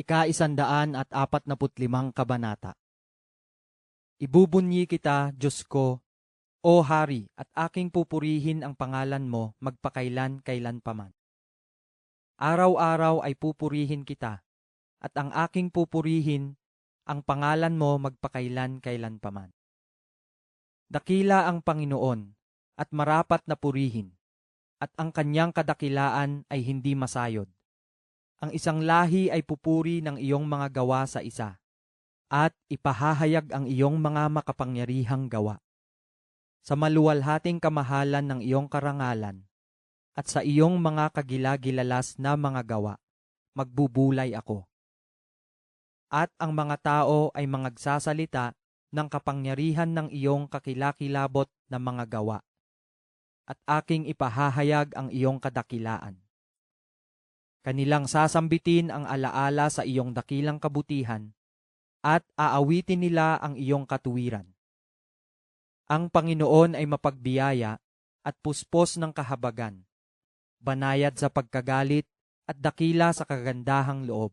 Ika-isandaan at apat na putlimang kabanata. Ibubunyi kita, Diyos ko, O Hari, at aking pupurihin ang pangalan mo magpakailan kailan paman. Araw-araw ay pupurihin kita, at ang aking pupurihin ang pangalan mo magpakailan kailan paman. Dakila ang Panginoon, at marapat na purihin, at ang kanyang kadakilaan ay hindi masayod. Ang isang lahi ay pupuri ng iyong mga gawa sa isa, at ipahahayag ang iyong mga makapangyarihang gawa. Sa maluwalhating kamahalan ng iyong karangalan, at sa iyong mga kagilagilalas na mga gawa, magbubulay ako. At ang mga tao ay mangagsasalita ng kapangyarihan ng iyong kakilakilabot na mga gawa, at aking ipahahayag ang iyong kadakilaan. Kanilang sasambitin ang alaala sa iyong dakilang kabutihan at aawitin nila ang iyong katuwiran. Ang Panginoon ay mapagbiyaya at puspos ng kahabagan, banayad sa pagkagalit at dakila sa kagandahang loob.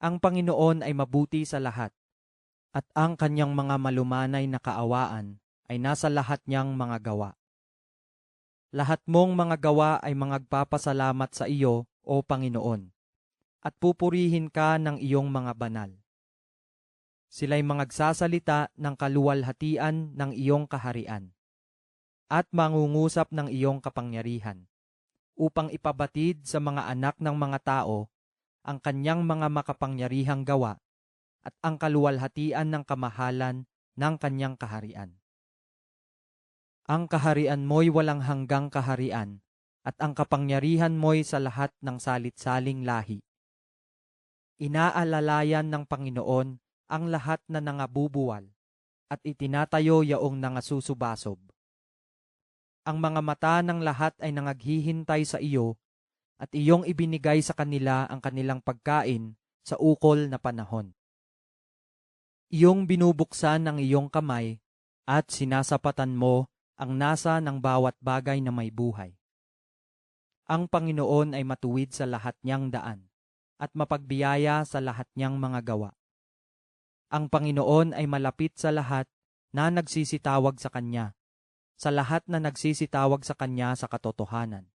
Ang Panginoon ay mabuti sa lahat, at ang kanyang mga malumanay na kaawaan ay nasa lahat niyang mga gawa. Lahat mong mga gawa ay mangagpapasalamat sa iyo o Panginoon, at pupurihin ka ng iyong mga banal. Sila'y mangagsasalita ng kaluwalhatian ng iyong kaharian, at mangungusap ng iyong kapangyarihan, upang ipabatid sa mga anak ng mga tao ang kanyang mga makapangyarihang gawa at ang kaluwalhatian ng kamahalan ng kanyang kaharian. Ang kaharian mo'y walang hanggang kaharian at ang kapangyarihan mo'y sa lahat ng salit-saling lahi. Inaalalayan ng Panginoon ang lahat na nangabubuwal at itinatayo yaong nangasusubasob. Ang mga mata ng lahat ay nangaghihintay sa iyo at iyong ibinigay sa kanila ang kanilang pagkain sa ukol na panahon. Iyong binubuksan ng iyong kamay at sinasapatan mo ang nasa ng bawat bagay na may buhay. Ang Panginoon ay matuwid sa lahat niyang daan at mapagbiyaya sa lahat niyang mga gawa. Ang Panginoon ay malapit sa lahat na nagsisitawag sa Kanya, sa lahat na nagsisitawag sa Kanya sa katotohanan.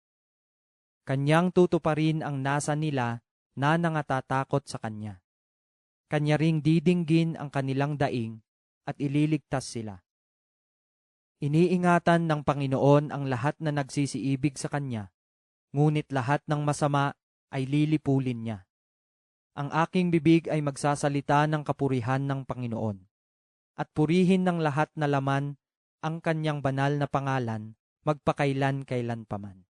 Kanyang tutuparin ang nasa nila na nangatatakot sa Kanya. Kanya ring didinggin ang kanilang daing at ililigtas sila. Iniingatan ng Panginoon ang lahat na nagsisiibig sa Kanya ngunit lahat ng masama ay lilipulin niya. Ang aking bibig ay magsasalita ng kapurihan ng Panginoon, at purihin ng lahat na laman ang kanyang banal na pangalan, magpakailan kailan paman.